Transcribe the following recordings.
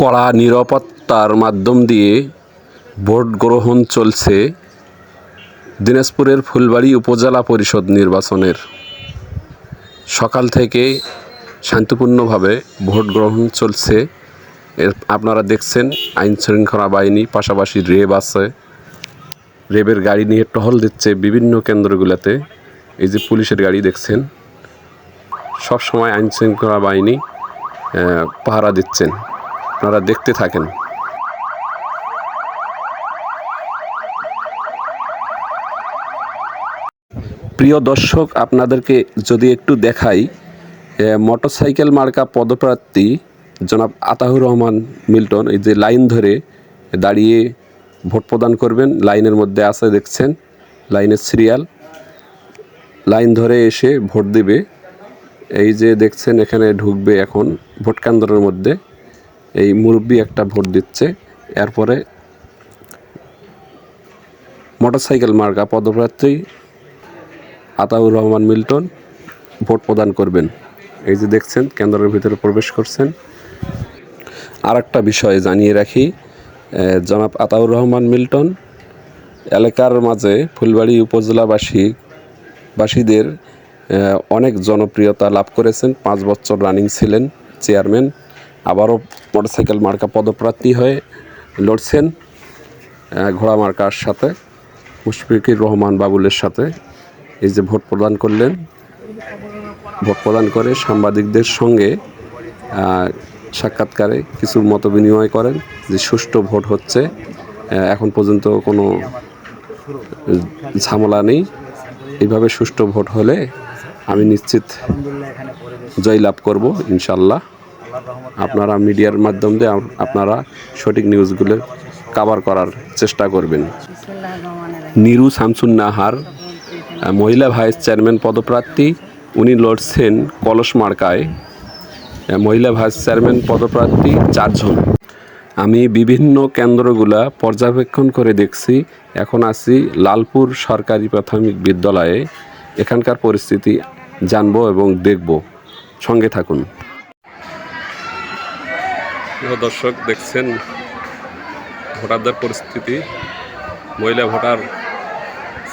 কড়া নিরাপত্তার মাধ্যম দিয়ে ভোট গ্রহণ চলছে দিনাজপুরের ফুলবাড়ি উপজেলা পরিষদ নির্বাচনের। সকাল থেকে শান্তিপূর্ণভাবে ভোট গ্রহণ চলছে। এর আপনারা দেখছেন আইন শৃঙ্খলা বাহিনী, পাশাপাশি রেব আছে। রেবের গাড়ি নিয়ে টহল দিচ্ছে বিভিন্ন কেন্দ্রগুলোতে। এই যে পুলিশের গাড়ি দেখছেন সব সময় আইন শৃঙ্খলা বাহিনী পাহারা দিচ্ছেন। আপনারা দেখতে থাকেন। প্রিয় দর্শক, আপনাদেরকে যদি একটু দেখাই মোটরসাইকেল মার্কা পদপ্রার্থী জনাব আতাহুর রহমান মিল্টন, এই যে লাইন ধরে দাঁড়িয়ে ভোট প্রদান করবেন, লাইনের মধ্যে আছে দেখছেন, লাইনের সিরিয়াল। লাইন ধরে এসে ভোট দেবে, এই যে দেখছেন এখানে ঢুকবে এখন ভোট কেন্দ্রের মধ্যে। এই মুরব্বী একটা ভোট দিচ্ছে। এরপরে মোটরসাইকেল মার্কা পদপ্রার্থী আতাউর রহমান মিল্টন ভোট প্রদান করবেন। এই যে দেখছেন, কেন্দ্রের ভিতরে প্রবেশ করছেন। আর একটা বিষয় জানিয়ে রাখি জনাব আতাউর রহমান মিল্টন এলাকার মাঝে ফুলবাড়ি উপজেলাবাসী, বাসীদের অনেক জনপ্রিয়তা লাভ করেছেন। পাঁচ বছর রানিং ছিলেন চেয়ারম্যান। আবারও মোটরসাইকেল মার্কা পদপ্রার্থী হয়ে লড়ছেন ঘোড়া মার্কার সাথে, মুশফিকুর রহমান বাবুলের সাথে। এই যে ভোট প্রদান করলেন, ভোট প্রদান করে সাংবাদিকদের সঙ্গে সাক্ষাৎকারে কিছু মত বিনিময় করেন যে সুষ্ঠু ভোট হচ্ছে। এখন পর্যন্ত কোনো, ঝামেলা নেই। এইভাবে সুষ্ঠু ভোট হলে আমি নিশ্চিত জয়লাভ করব ইনশাল্লাহ আপনারা মিডিয়ার মাধ্যম দিয়ে আপনারা সঠিক নিউজগুলো কাভার করার চেষ্টা করবেন। নিরু শামসুন নাহার মহিলা ভাইস চেয়ারম্যান পদপ্রার্থী, উনি লড়ছেন কলস মার্কায়। মহিলা ভাইস চেয়ারম্যান পদপ্রার্থী চারজন। আমি বিভিন্ন কেন্দ্রগুলা পর্যবেক্ষণ করে দেখছি। এখন আছি লালপুর সরকারি প্রাথমিক বিদ্যালয়ে। এখানকার পরিস্থিতি জানব এবং দেখব। সঙ্গে থাকুন। দর্শক, দেখছেন ভোটারদের পরিস্থিতি। মহিলা ভোটার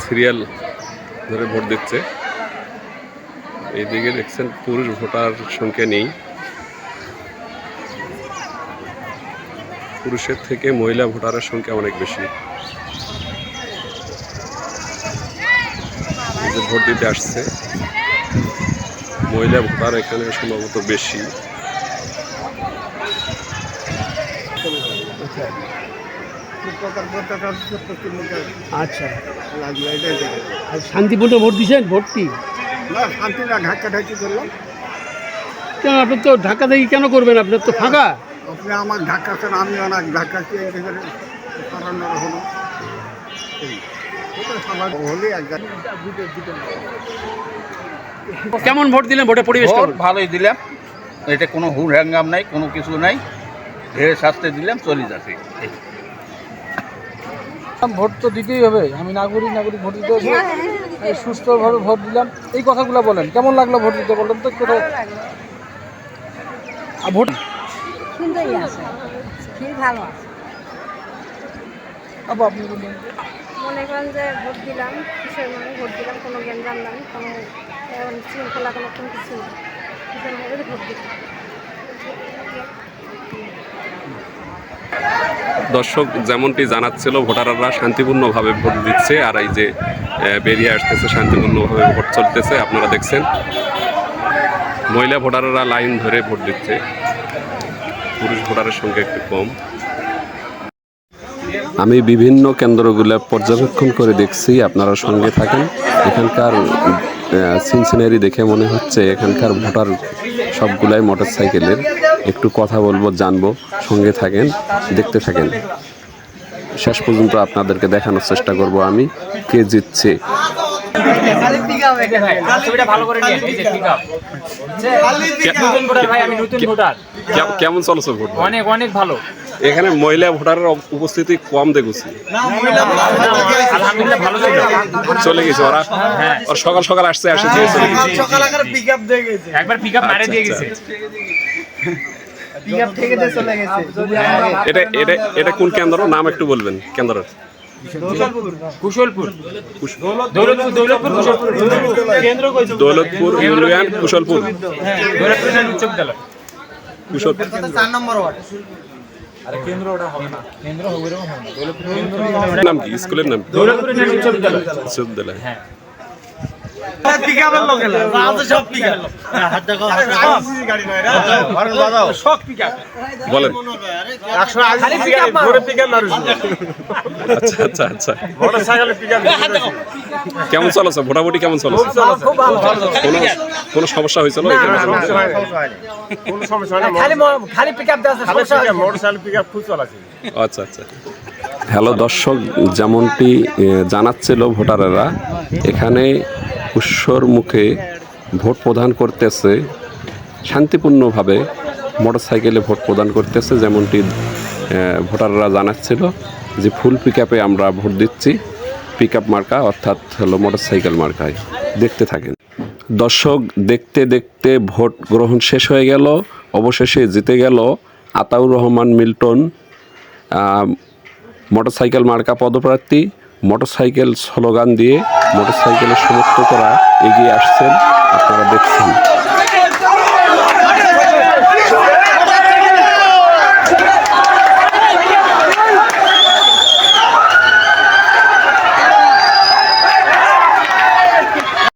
সিরিয়াল ধরে ভোট দিচ্ছে। এইদিকে দেখছেন পুরুষ ভোটার সংখ্যা নেই। পুরুষের থেকে মহিলা ভোটারের সংখ্যা অনেক বেশি। ভোট দিতে আসছে। মহিলা ভোটার এখানে সম্ভবত বেশি। আচ্ছা। এটাই আর শান্তিপূর্ণ ভোট দিয়েছেন? ভোটটি না শান্তি না ঢাকা ঢাকি করলাম। কেন আপনার তো ঢাকা থেকে কেন করবেন? আপনার তো ফাঁকা। আপনি আমার ঢাকা আছেন আমি অনেক ঢাকা হলো? কেমন ভোট দিলেন ভোটে পরিবেশ ভালোই দিলাম। এটা কোনো হুড় হ্যাঙ্গাম নাই কোনো কিছু নাই। ঢের শাস্তি দিলাম চলে যাচ্ছে। ভোট তো দিতেই হবে। আমি নাগরিক নাগরিক ভোট দিতে হবে। সুস্থভাবে ভোট দিলাম। এই কথাগুলো বলেন। কেমন লাগল ভোট দিতে বলেন তো কোথাও আর ভোট ভালো আপনি মনে করেন যে ভোট দিলাম কিসের মানে ভোট দিলাম কোনো জ্ঞান জানলাম কোনো শৃঙ্খলা কোনো কোনো কিছু কিসের মানে ভোট দিলাম? দর্শক, যেমনটি জানাচ্ছিল, ভোটাররা শান্তিপূর্ণভাবে ভোট দিচ্ছে আর এই যে বেরিয়ে আসতেছে, শান্তিপূর্ণভাবে ভোট চলতেছে, আপনারা দেখছেন। মহিলা ভোটাররা লাইন ধরে ভোট দিচ্ছে। পুরুষ ভোটারের সংখ্যা একটু কম। আমি বিভিন্ন কেন্দ্রগুলো পর্যবেক্ষণ করে দেখছি, আপনারা সঙ্গে থাকেন। এখানকার সিনসিনারি দেখে মনে হচ্ছে এখানকার ভোটার সবগুলাই মোটর সাইকেলের একটু কথা বলব জানব সঙ্গে থাকেন দেখতে থাকেন। শেষ পর্যন্ত আপনাদেরকে দেখানোর চেষ্টা করব আমি কে জিতছে। কেমন চলছে ভোট? অনেক অনেক ভালো। এখানে মহিলা ভোটারের উপস্থিতি কম দেখছি। চলে গেছে ওরা? ওরা সকাল সকাল আসছে আসে দিয়ে চলে গেছে। একবার পিক আপ দিয়ে গেছে। এটা এটা এটা কোন কেন্দ্র? নাম একটু বলবেন কেন্দ্রের। দৌলতপুর। ইউনিয়ন কুশলপুর। কুশল নাম কি? স্কুলের নাম বিশ্ববিদ্যালয় বলেন। আচ্ছা আচ্ছা আচ্ছা। কেমন চলেছে মোটামুটি কেমন চলেছে কোনো কোনো সমস্যা হয়েছিল? খালি আচ্ছা আচ্ছা। হ্যালো দর্শক যেমনটি জানাচ্ছিল ভোটারেরা এখানে উৎসর মুখে ভোট প্রদান করতেছে শান্তিপূর্ণভাবে মোটরসাইকেলে ভোট প্রদান করতেছে যেমনটি ভোটাররা জানাচ্ছিল যে ফুল পিক আমরা ভোট দিচ্ছি পিক মার্কা অর্থাৎ হলো মোটরসাইকেল মার্কায়। দেখতে থাকেন। দর্শক দেখতে দেখতে ভোট গ্রহণ শেষ হয়ে গেল অবশেষে জিতে গেল আতাউর রহমান মিল্টন আহ, মোটরসাইকেল মার্কা পদপ্রার্থী। মোটরসাইকেল স্লোগান দিয়ে মোটরসাইকেলের সমর্থকরা এগিয়ে আসছেন আপনারা দেখছেন।